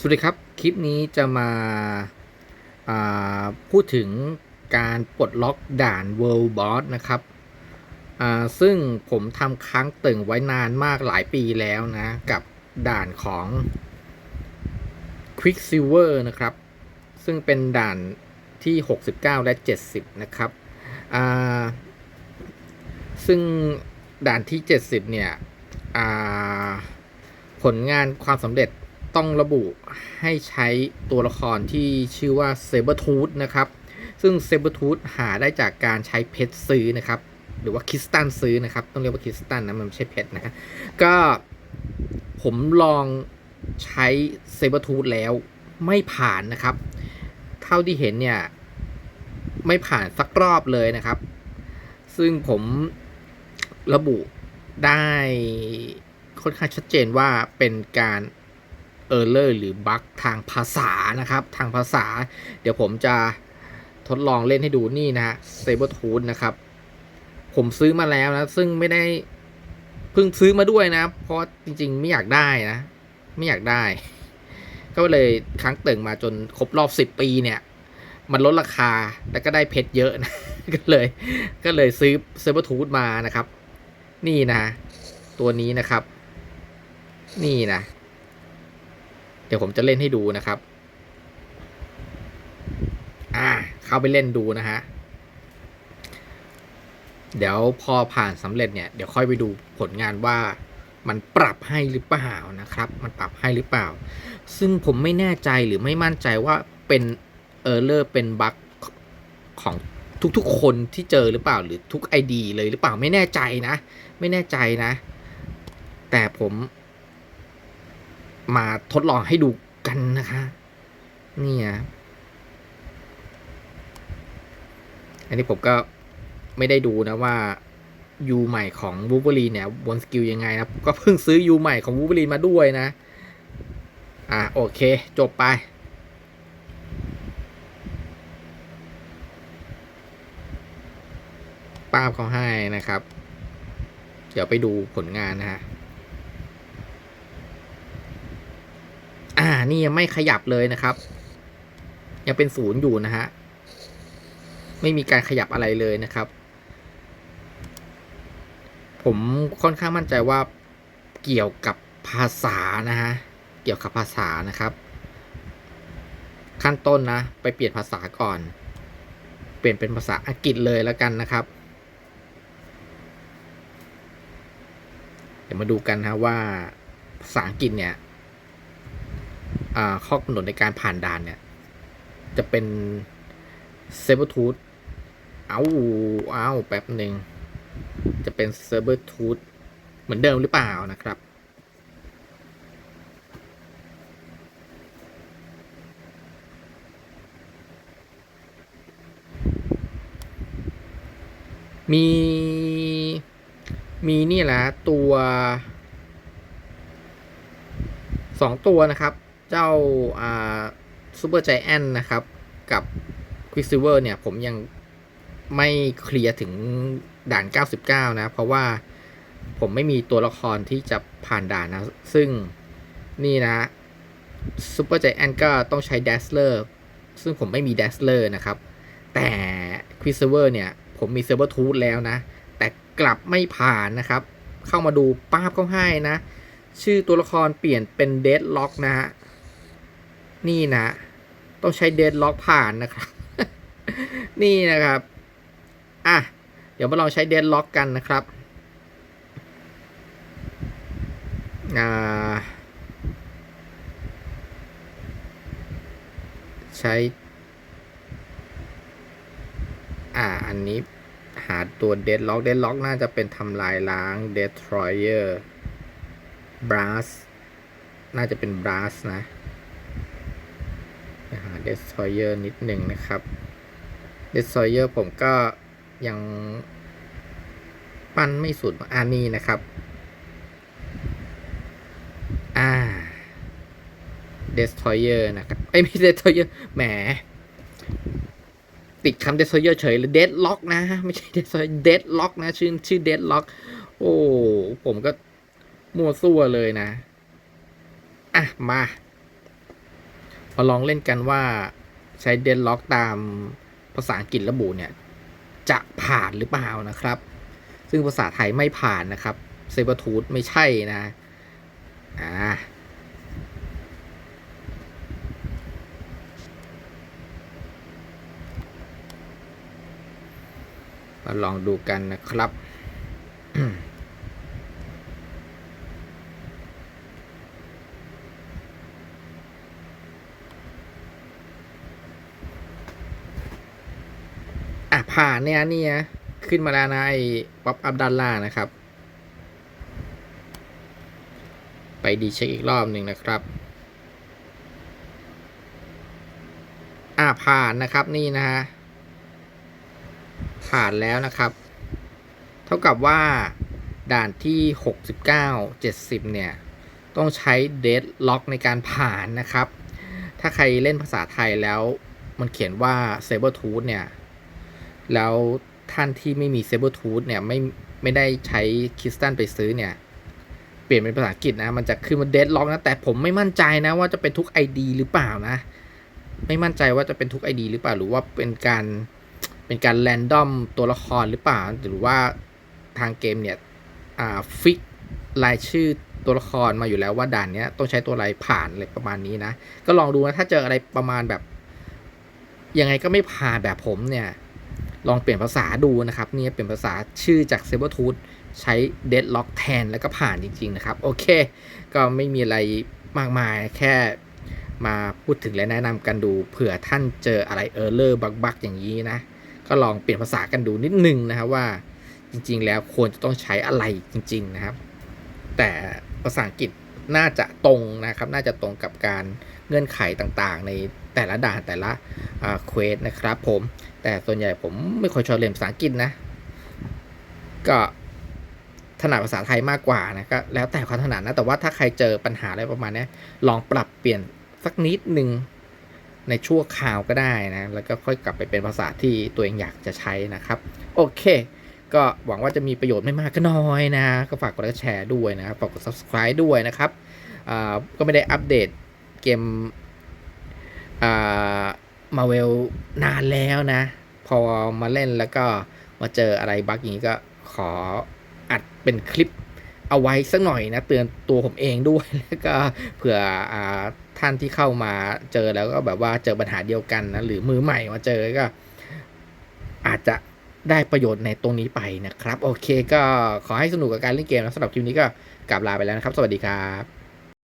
สวัสดีครับ คลิปนี้จะมาาพูดถึงการปลดล็อกด่าน World Boss นะครับซึ่งผมทำค้างตึงไว้นานมากหลายปีแล้วนะ กับด่านของ Quicksilver นะครับ ซึ่งเป็นด่านที่ 69 และ 70 นะครับซึ่งด่านที่ 70 เนี่ยผลงานความสำเร็จ ต้องระบุให้ใช้ตัวละครที่ชื่อว่าเซเบอร์ทูธนะครับ ซึ่งเซเบอร์ทูธหาได้จากการใช้เพชรซื้อนะครับ หรือว่าคริสตัลซื้อนะครับ ต้องเรียกว่าคริสตัลนะ มันไม่ใช่เพชรนะฮะก็ผมลองใช้เซเบอร์ทูธแล้วไม่ผ่านนะครับ เท่าที่เห็นเนี่ย ไม่ผ่านสักรอบเลยนะครับ ซึ่งผมระบุได้ค่อนข้างชัดเจนว่าเป็นการ เออร์เลอร์หรือบั๊กทางภาษานะครับ ทางภาษา เดี๋ยวผมจะทดลองเล่นให้ดูนี่นะฮะเซเบอร์ทูนนะครับ ผมซื้อมาแล้วนะ ซึ่งไม่ได้เพิ่งซื้อมาด้วยนะ เพราะจริงๆ ไม่อยากได้นะ ไม่อยากได้ ก็เลยครั้งตึงมาจนครบรอบสิบปีเนี่ย มันลดราคาแล้วก็ได้เพชรเยอะนะ ก็เลย ก็เลยซื้อเซเบอร์ทูธมานะครับ นี่นะ ตัวนี้นะครับ นี่นะ เดี๋ยวผมจะเล่นให้ดูนะครับ อ่า เข้าไปเล่นดูนะฮะ เดี๋ยวพอผ่านสำเร็จเนี่ย เดี๋ยวค่อยไปดูผลงานว่ามันปรับให้หรือเปล่านะครับ มันปรับให้หรือเปล่า ซึ่งผมไม่แน่ใจหรือไม่มั่นใจว่าเป็นเออร์เลอร์เป็นบั๊กของทุกๆ คนที่เจอหรือเปล่าหรือทุก ID เลยหรือเปล่าไม่แน่ใจนะ ไม่แน่ใจนะ แต่ผม มาทดลองให้ดูกันนะคะเนี่ยอันนี้ผมก็ไม่ได้ดูนะว่ายูใหม่ของวูเ v อรีเนี่ยบนสกิลยังไงนะผมก็เพิ่งซื้อยูใหม่ของวูเ v อรีมาด้วยนะ อะโอเค จบไป ป้าบเขาให้นะครับ เดี๋ยวไปดูผลงานนะฮะ อ่า นี่ยังไม่ขยับเลยนะครับ ยังเป็นศูนย์อยู่นะฮะ ไม่มีการขยับอะไรเลยนะครับ ผมค่อนข้างมั่นใจว่าเกี่ยวกับภาษานะฮะ เกี่ยวกับภาษานะครับ ขั้นต้นนะ ไปเปลี่ยนภาษาก่อน เปลี่ยนเป็นภาษาอังกฤษเลยแล้วกันนะครับ เดี๋ยวมาดูกันนะว่าภาษาอังกฤษเนี่ย ข้อกำหนดในการผ่านด่านเนี่ย จะเป็นเซเบอร์ทูธเอาเอาแป๊บหนึ่ง จะเป็นเซเบอร์ทูธเหมือนเดิมหรือเปล่านะครับ มี มีนี่แหละตัวสองตัวนะครับ เจ้าอ่าซูเปอร์ใจแอนนะครับ กับควิกซิเวอร์เนี่ย ผมยังไม่เคลียร์ถึงด่าน 99 นะ เพราะว่าผมไม่มีตัวละครที่จะผ่านด่านนะ ซึ่งนี่นะซูเปอร์ใจแอนก็ต้องใช้เดสเลอร์ซึ่งผมไม่มีเดสเลอร์นะครับ แต่ควิกซิเวอร์เนี่ย ผมมีเซเบอร์ทูธแล้วนะ แต่กลับไม่ผ่านนะครับ เข้ามาดูป้าบเขาให้นะ ชื่อตัวละครเปลี่ยนเป็นเดดล็อกนะฮะ นี่นะ ต้องใช้เดดล็อกผ่านนะครับ นี่นะครับ อะ เดี๋ยวมาลองใช้เดดล็อกกันนะครับ อ่า ใช้ อ่า อันนี้หาตัวเดดล็อกเดดล็อกน่าจะเป็นทำลายล้าง Destroyer brass น่าจะเป็น brass นะ ไปหา destroyer นิดหนึ่งนะครับ destroyer ผมก็ยังปั้นไม่สุดอันนี้นะครับอ่า destroyer นะครับไอ้ไม่ใช่ destroyer แหมติดคำ destroyer เฉยเลย deadlock นะไม่ใช่ destroyer deadlock นะชื่อชื่อ deadlock โอ้ผมก็มั่วซั่วเลยนะ อะ มา มาลองเล่นกันว่าใช้เดนล็อกตามภาษาอังกฤษระบุเนี่ย จะผ่านหรือเปล่านะครับ ซึ่งภาษาไทยไม่ผ่านนะครับเซเบอร์ทูธไม่ใช่นะอ่ามาลองดูกันนะครับ อะ ผ่านเนี่ยนี่นะขึ้นมาแล้วนะไอ้ป๊อปอัพด้านล่างนะครับ ไปดีเช็คอีกรอบหนึ่งนะครับอะผ่านนะครับนี่นะฮะผ่านแล้วนะครับ เท่ากับว่าด่านที่ 69 70 เนี่ย ต้องใช้เดดล็อกในการผ่านนะครับ ถ้าใครเล่นภาษาไทยแล้วมันเขียนว่า Saber Tooth เนี่ย แล้วท่านที่ไม่มี Saber Tooth เนี่ยไม่ไม่ได้ใช้คริสตันไปซื้อเนี่ย เปลี่ยนเป็นภาษาอังกฤษนะ มันจะขึ้นมาเดดล็อกนะ แต่ผมไม่มั่นใจนะว่าจะเป็นทุก ID หรือเปล่านะ ไม่มั่นใจว่าจะเป็นทุก ID หรือเปล่า หรือว่าเป็นการเป็นการแรนดอมตัวละครหรือเปล่า หรือว่าทางเกมเนี่ยอ่าฟิกรายชื่อตัวละครมาอยู่แล้วว่าด่านเนี้ยต้องใช้ตัวอะไรผ่านอะไรประมาณนี้นะ ก็ลองดูนะ ถ้าเจออะไรประมาณแบบ ยังไงก็ไม่ผ่านแบบผมเนี่ย ลองเปลี่ยนภาษาดูนะครับเนี่ยเปลี่ยนภาษาชื่อจาก Saber Tooth ใช้ Deadlock แทนแล้วก็ผ่านจริง ๆ นะครับ โอเค ก็ไม่มีอะไรมากมายแค่มาพูดถึงและแนะนำกันดูเผื่อท่านเจออะไรเออร์เลอร์บักๆ อย่างนี้นะ ก็ลองเปลี่ยนภาษากันดูนิดนึงนะครับว่าจริง ๆ แล้วควรจะต้องใช้อะไรจริง ๆ นะครับ แต่ภาษาอังกฤษน่าจะตรงนะครับ น่าจะตรงกับการเงื่อนไขต่างๆ ในแต่ละด่านแต่ละเควสนะครับผม แต่ส่วนใหญ่ผมไม่ค่อยชอบเรียนภาษาอังกฤษนะ ก็ถนัดภาษาไทยมากกว่านะก็แล้วแต่ความถนัดนะ แต่ว่าถ้าใครเจอปัญหาอะไรประมาณนี้ลองปรับเปลี่ยนสักนิดหนึ่งในชั่วคราวก็ได้นะ แล้วก็ค่อยกลับไปเป็นภาษาที่ตัวเองอยากจะใช้นะครับ โอเค ก็หวังว่าจะมีประโยชน์ไม่มากก็น้อยนะ ก็ฝากกดไลค์แชร์ด้วยนะครับ ฝากกด subscribe ด้วยนะครับ ก็ไม่ได้อัปเดตเกมอ่า มาเวลนานแล้วนะ พอมาเล่นแล้วก็มาเจออะไรบั๊กอย่างนี้ก็ขออัดเป็นคลิปเอาไว้สักหน่อยนะ เตือนตัวผมเองด้วยแล้วก็เผื่ออท่านที่เข้ามาเจอแล้วก็แบบว่าเจอปัญหาเดียวกันนะหรือมือใหม่มาเจอก็ อาจจะได้ประโยชน์ในตรงนี้ไปนะครับ โอเคก็ขอให้สนุกกับการเล่นเกมนะสำหรับคลิปนี้ก็กลับลาไปแล้วนะครับ สวัสดีครับ